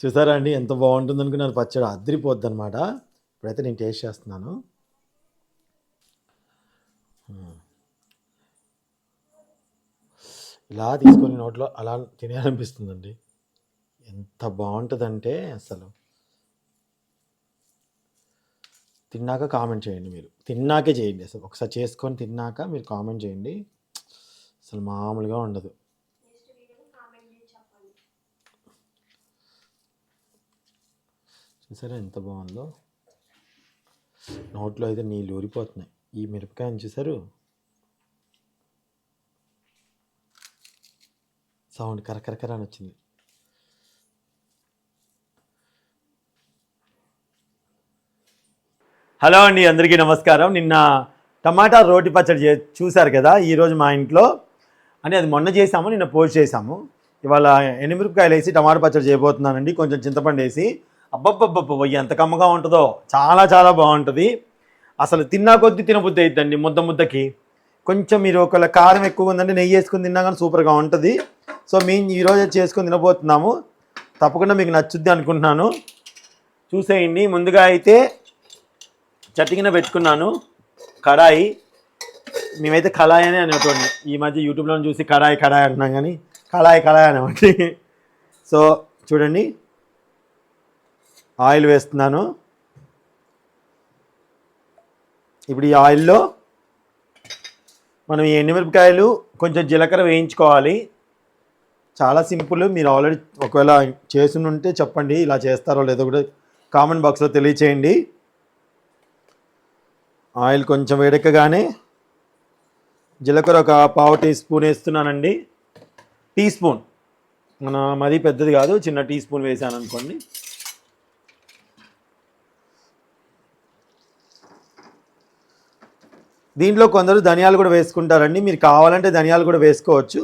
చూసారా అండి? ఎంత బాగుంటుంది అనుకున్నాను. పచ్చడి అద్దరిపోద్ది అనమాట ఇప్పుడైతే నేను టేస్ట్ చేస్తున్నాను. ఇలా తీసుకొని నోట్లో అలా తినేయాలనిపిస్తుందండి. ఎంత బాగుంటుందంటే అసలు. తిన్నాక కామెంట్ చేయండి మీరు. తిన్నాకే చేయండి అసలు. ఒకసారి చేసుకొని తిన్నాక మీరు కామెంట్ చేయండి. అసలు మామూలుగా ఉండదు. చూసారా ఎంత బాగుందో? నోట్లో అయితే నీళ్ళు ఊరిపోతున్నాయి. ఈ మిరపకాయని చూసారు? సౌండ్ కరకరకర అని వచ్చింది. హలో అండి అందరికీ నమస్కారం. నిన్న టమాటా రోటి పచ్చడి చే చూశారు కదా ఈరోజు మా ఇంట్లో. అని అది మొన్న చేసాము నిన్న పోస్ట్ చేసాము. ఇవాళ ఎనిమిరపకాయలు వేసి టమాటా పచ్చడి చేయబోతున్నానండి కొంచెం చింతపండు వేసి. అబ్బబ్బబ్బబ్బ ఎంత కమ్మగా ఉంటుందో. చాలా చాలా బాగుంటుంది. అసలు తిన్నా కొద్దీ తినబుద్ధి అవుతుందండి ముద్ద ముద్దకి. కొంచెం మీరు ఒకవేళ కారం ఎక్కువ ఉందంటే నెయ్యి వేసుకుని తిన్నా కానీ సూపర్గా ఉంటుంది. సో మేము ఈరోజు చేసుకొని తినబోతున్నాము. తప్పకుండా మీకు నచ్చుద్ది అనుకుంటున్నాను. చూసేయండి. ముందుగా అయితే చట్టికిన పెట్టుకున్నాను. కడాయి. మేమైతే కళాయి అని అనేటువంటి ఈ మధ్య యూట్యూబ్లో చూసి కడాయి కడాయి అంటున్నాం కానీ కళాయి కళాయి అనేవాటి సో చూడండి. ఆయిల్ వేస్తున్నాను. ఇప్పుడు ఈ ఆయిల్లో మనం ఈ ఎండుమిరపకాయలు కొంచెం జీలకర్ర వేయించుకోవాలి. చాలా సింపుల్. మీరు ఆల్రెడీ ఒకవేళ చేసి ఉంటే చెప్పండి ఇలా చేస్తారో లేదో కూడా కామెంట్ బాక్స్లో తెలియచేయండి. ఆయిల్ కొంచెం వేడెక్కగానే జీలకర్ర ఒక పావు టీ స్పూన్ వేస్తున్నానండి. Teaspoon. మన మరీ పెద్దది కాదు చిన్న టీ స్పూన్ వేసాను అనుకోండి దీంట్లో కొందరు ధనియాలు కూడా వేసుకుంటారండి. మీరు కావాలంటే ధనియాలు కూడా వేసుకోవచ్చు.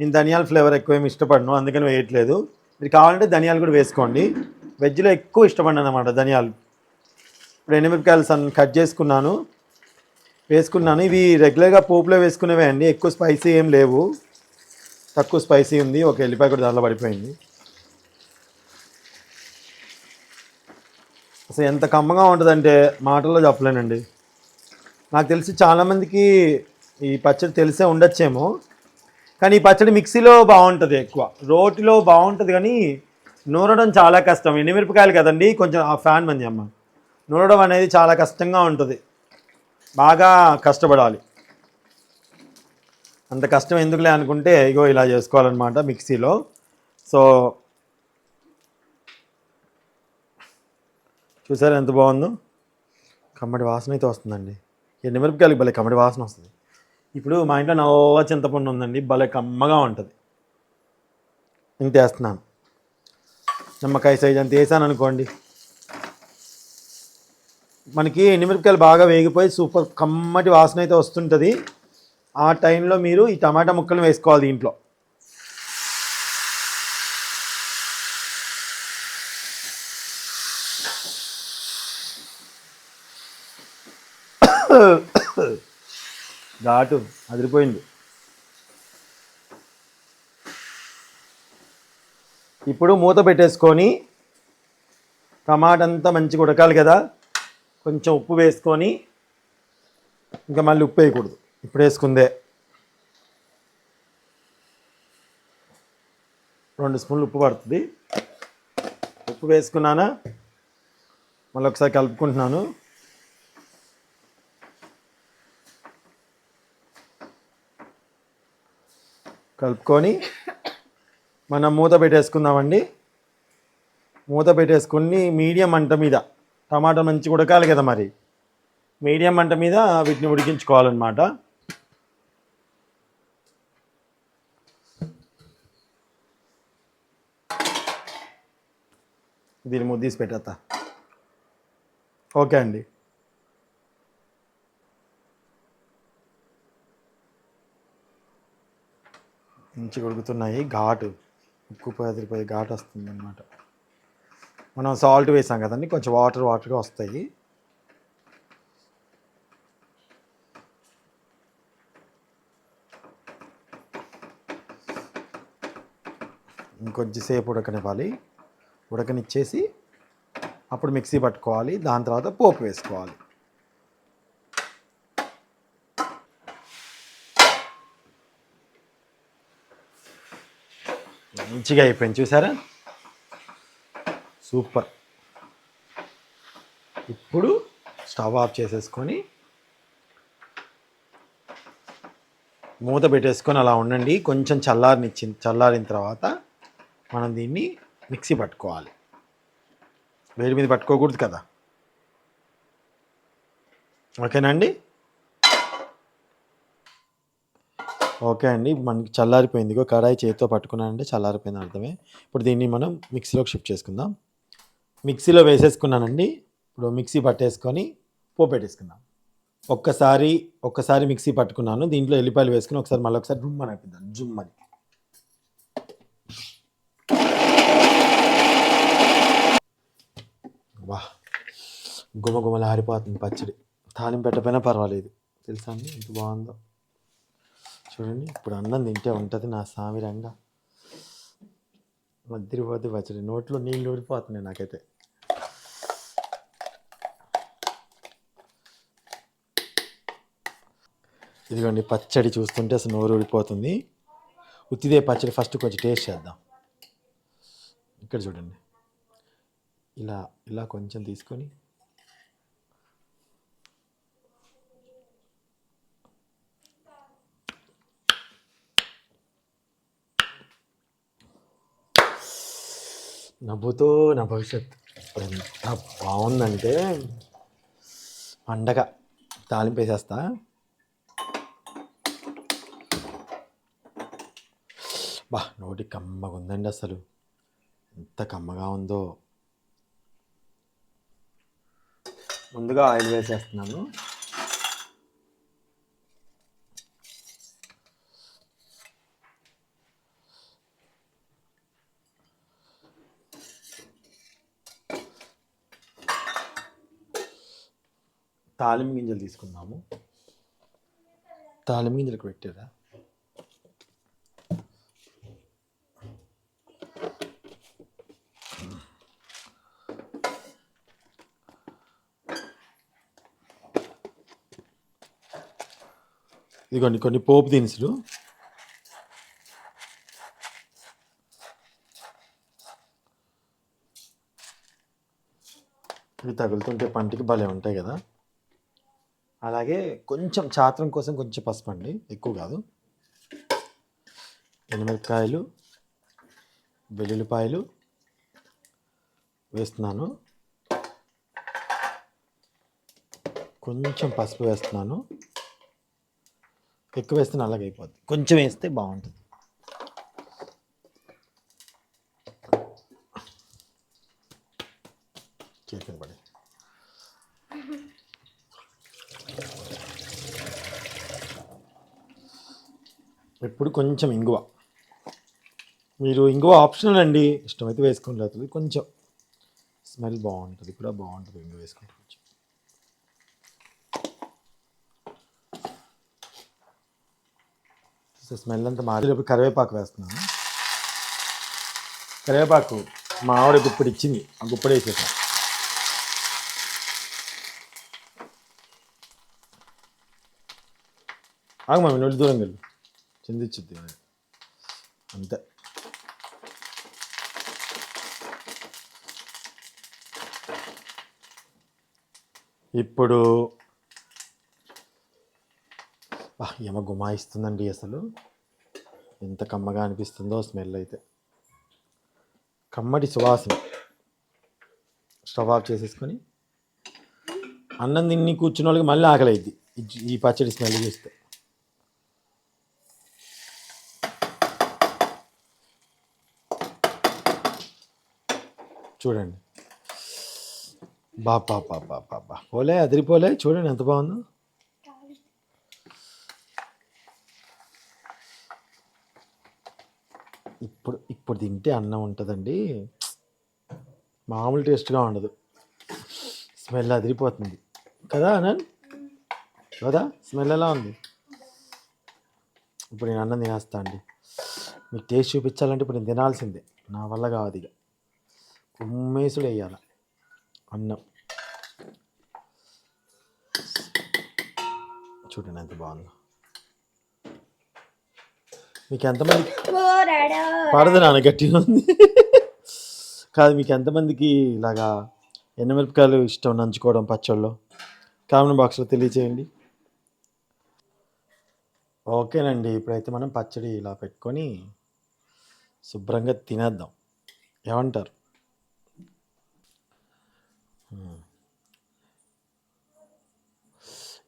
నేను ధనియాల ఫ్లేవర్ ఎక్కువ ఏమి ఇష్టపడను అందుకని వేయట్లేదు. మీరు కావాలంటే ధనియాలు కూడా వేసుకోండి. వెజ్లో ఎక్కువ ఇష్టపడిన అనమాట ధనియాలు. ఇప్పుడు ఎండుమిరపకాయలు సన్ కట్ చేసుకున్నాను. వేసుకున్నాను. ఇవి రెగ్యులర్గా పోపులో వేసుకునేవే అండి. ఎక్కువ స్పైసీ ఏం లేవు. తక్కువ స్పైసీ ఉంది. ఒక ఎల్లిపాయ కూడా దాంట్లో పడిపోయింది. అసలు ఎంత కమ్మగా ఉంటుందంటే మాటల్లో చెప్పలేనండి. నాకు తెలిసి చాలామందికి ఈ పచ్చడి తెలిసే ఉండొచ్చేమో. కానీ ఈ పచ్చడి మిక్సీలో బాగుంటుంది ఎక్కువ. రోటిలో బాగుంటుంది కానీ నూరడం చాలా కష్టం. ఎండుమిరపకాయలు కదండి? కొంచెం ఆ ఫ్యాన్ మంది అమ్మ. నూరడం అనేది చాలా కష్టంగా ఉంటుంది. బాగా కష్టపడాలి. అంత కష్టం ఎందుకులే అనుకుంటే ఇగో ఇలా చేసుకోవాలన్నమాట మిక్సీలో. సో చూసారు ఎంత బాగుందో? కమ్మటి వాసన అయితే వస్తుందండి. ఎండుమిరపకాయలకి భలే కమ్మటి వాసన వస్తుంది. ఇప్పుడు మా ఇంట్లో నల్ల చింతపండు ఉందండి భలే కమ్మగా ఉంటుంది. ఇంత వేస్తున్నాను నిమ్మకాయ సైజ్ అంత వేసాను అనుకోండి. మనకి ఎండుమిరపకాయలు బాగా వేగిపోయి సూపర్ కమ్మటి వాసన అయితే వస్తుంటుంది. ఆ టైంలో మీరు ఈ టమాటా ముక్కలు వేసుకోవాలి దీంట్లో. ఘాటు అదిరిపోయింది. ఇప్పుడు మూత పెట్టేసుకొని టమాటా అంతా మంచిగా ఉడకాలి కదా. కొంచెం ఉప్పు వేసుకొని ఇంకా మళ్ళీ ఉప్పు వేయకూడదు. ఇప్పుడు వేసుకుందే. రెండు స్పూన్లు ఉప్పు పడుతుంది. ఉప్పు వేసుకున్నానా? మళ్ళీ ఒకసారి కలుపుకుంటున్నాను. కలుపుకొని మనం మూత పెట్టేసుకుందామండి. మూత పెట్టేసుకుని మీడియం మంట మీద టమాటా మంచి ఉడకాలి కదా మరి. మీడియం మంట మీద వీటిని ఉడికించుకోవాలన్నమాట. దీన్ని ముద్దీసి పెట్టేస్తా. ఓకే అండి. మంచిగా ఉడుకుతున్నాయి ఘాటు. ఉక్కు పదిరిపోయి ఘాటు వస్తుంది అనమాట మనం సాల్ట్ వేసాం కదండి కొంచెం వాటర్ వాటర్గా వస్తాయి. ఇంకొంచెం సేపు ఉడకనివ్వాలి. ఉడకనిచ్చేసి అప్పుడు మిక్సీ పట్టుకోవాలి. దాని తర్వాత పోపు వేసుకోవాలి. మంచిగా అయిపోయింది. చూసారా? సూపర్. ఇప్పుడు స్టవ్ ఆఫ్ చేసేసుకొని మూత పెట్టేసుకొని అలా ఉండండి. కొంచెం చల్లారినిచ్చింది చల్లారిన తర్వాత మనం దీన్ని మిక్సీ పట్టుకోవాలి. వేడి మీద పట్టుకోకూడదు కదా? ఓకేనా అండి ఓకే అండి. మనకి చల్లారిపోయింది. ఇగో కడాయి చేతితో పట్టుకున్నానంటే చల్లారిపోయింది అర్థమే. ఇప్పుడు దీన్ని మనం మిక్సీలోకి షిఫ్ట్ చేసుకుందాం. మిక్సీలో వేసేసుకున్నానండి. ఇప్పుడు మిక్సీ పట్టేసుకొని పోపు పెట్టేసుకుందాం. ఒక్కసారి ఒక్కసారి మిక్సీ పట్టుకున్నాను. దీంట్లో ఎల్లిపాయలు వేసుకుని ఒకసారి మళ్ళీ ఒకసారి జుమ్ అని అయిపోయింది. జుమ్ అని. వా గుమగుమలు ఆరిపోతుంది పచ్చడి. తాలింపు పెట్టకపోయినా పర్వాలేదు. తెలుసా అండి? ఎంత బాగుందో. చూడండి. ఇప్పుడు అన్నం తింటే ఉంటుంది నా సామిరంగా మద్దిరిపోతే పచ్చడి. నోట్లో నీళ్ళు ఊడిపోతున్నాయి నాకైతే. ఇదిగోండి పచ్చడి చూస్తుంటే అసలు నోరు ఊడిపోతుంది ఉత్తిదే పచ్చడి ఫస్ట్ కొంచెం టేస్ట్ చేద్దాం. ఇక్కడ చూడండి. ఇలా ఇలా కొంచెం తీసుకొని నవ్వుతో నా భవిష్యత్ ఎంత బాగుందంటే పండగ తాలింపు వేసేస్తా బా నోటి కమ్మగా ఉందండి అసలు. ఎంత కమ్మగా ఉందో. ముందుగా ఆయిల్ వేసేస్తున్నాను. తాలింపు గింజలు తీసుకున్నాము తాలింపు గింజలకు పెట్టారా ఇదిగోండి కొన్ని పోపు దినుసులు. ఇవి తగులుతుంటే పంటికి భలే ఉంటాయి కదా. అలాగే కొంచెం చాత్రం కోసం కొంచెం పసుపు అండి ఎక్కువ కాదు. ఎనిమిరకాయలు వెల్లుల్లిపాయలు వేస్తున్నాను. కొంచెం పసుపు వేస్తున్నాను. ఎక్కువ వేస్తే అలాగే అయిపోద్ది. కొంచెం వేస్తే బాగుంటుంది. చికెన్ పడి. ఇప్పుడు కొంచెం ఇంగువ. మీరు ఇంగువ ఆప్షనల్ అండి. ఇష్టమైతే వేసుకోండి. లేకపోతే కొంచెం స్మెల్ బాగుంటుంది. కూడా బాగుంటుంది. ఇంగువ వేసుకుంటే కొంచెం. సో స్మెల్ అంతా మారేపు కరివేపాకు వేస్తున్నాను. కరివేపాకు మా ఆవిడ గుప్పడి ఇచ్చింది. ఆ గుప్పడి వేసేసాను. ఆగు మమ్మీ నోటి దూరం వెళ్ళు. చిందించుద్ది అంతే ఇప్పుడు ఏమ ఏమో గుమాయిస్తుందండి అసలు ఎంత కమ్మగా అనిపిస్తుందో స్మెల్ అయితే. కమ్మటి సువాసన స్టవ్ ఆఫ్ చేసేసుకొని అన్నం తిని కూర్చున్న వాళ్ళకి మళ్ళీ ఆకలి అయింది ఈ పచ్చడి స్మెల్ చూస్తే. చూడండి. బాబా బాబా బాబా పోలే అదిరిపోలే. చూడండి ఎంత బాగుందో. ఇప్పుడు ఇప్పుడు తింటే అన్నం ఉంటుందండి. మామూలు టేస్ట్గా ఉండదు. స్మెల్ అదిరిపోతుంది. కదా అనంత్? కదా స్మెల్ ఎలా ఉంది? ఇప్పుడు నేను అన్నం తినేస్తా అండి. మీకు టేస్ట్ చూపించాలంటే ఇప్పుడు నేను తినాల్సిందే. నా వల్ల కాదు ఇక. ఉమ్మేసులు వేయాలి అన్నం. చూడండి ఎంత బాగుందో. మీకు ఎంతమంది పడదు నాన్న గట్టిగా ఉంది. కాదు మీకు ఎంతమందికి ఇలాగా ఎండుమిరపకాయలు ఇష్టం నంచుకోవడం పచ్చళ్ళు? కామెంట్ బాక్స్లో తెలియచేయండి. ఓకేనండి ఇప్పుడైతే మనం పచ్చడి ఇలా పెట్టుకొని శుభ్రంగా తినేద్దాం. ఏమంటారు?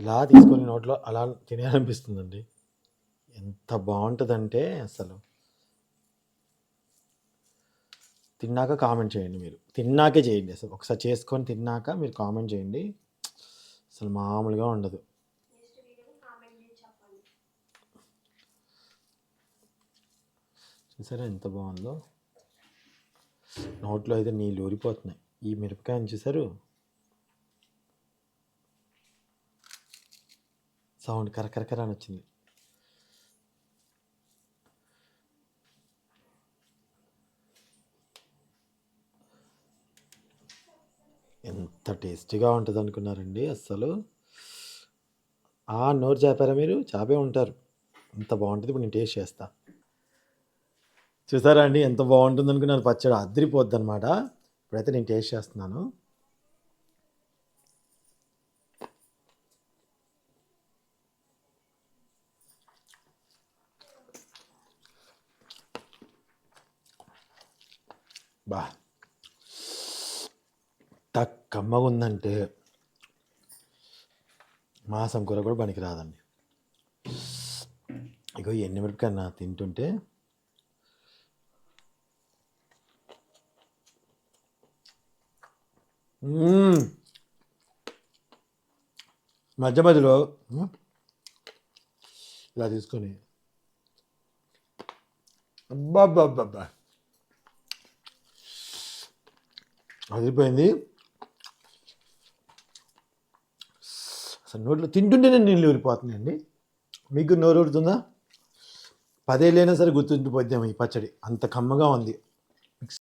ఇలా తీసుకొని నోట్లో అలా తినేయాలనిపిస్తుందండి. ఎంత బాగుంటుందంటే అసలు. తిన్నాక కామెంట్ చేయండి మీరు. తిన్నాకే చేయండి అసలు. ఒకసారి చేసుకొని తిన్నాక మీరు కామెంట్ చేయండి. అసలు మామూలుగా ఉండదు. చూసారా ఎంత బాగుందో? నోట్లో అయితే నీళ్ళు ఊరిపోతున్నాయి. ఈ మిరపకాయని చూసారు సౌండ్ కరకరకర అని వచ్చింది ఎంత టేస్టీగా ఉంటుంది అనుకున్నారండి అస్సలు. ఆ నోరు చేపారా మీరు? చేపే ఉంటారు. అంత బాగుంటుంది ఇప్పుడు నేను టేస్ట్ చేస్తా. చూసారా అండి? ఎంత బాగుంటుంది అనుకున్నాను. పచ్చడి అద్దరిపోద్ది అనమాట ఇప్పుడైతే నేను టేస్ట్ చేస్తున్నాను. బా. తక్ కమ్మగా ఉందంటే మాసం కూర కూడా పనికి రాదండి ఇగో ఎన్ని మిరపకాయ తింటుంటే మధ్య మధ్యలో ఇలా తీసుకొని. అబ్బాబ్బాబ్బా అదిరిపోయింది. అసలు నోట్లో తింటుంటేనే నీళ్ళు ఊరిపోతున్నాయండి. మీకు నోరు ఊరుతుందా? పదేళ్ళైనా సరే గుర్తుండిపోద్దాం ఈ పచ్చడి. అంత కమ్మగా ఉంది.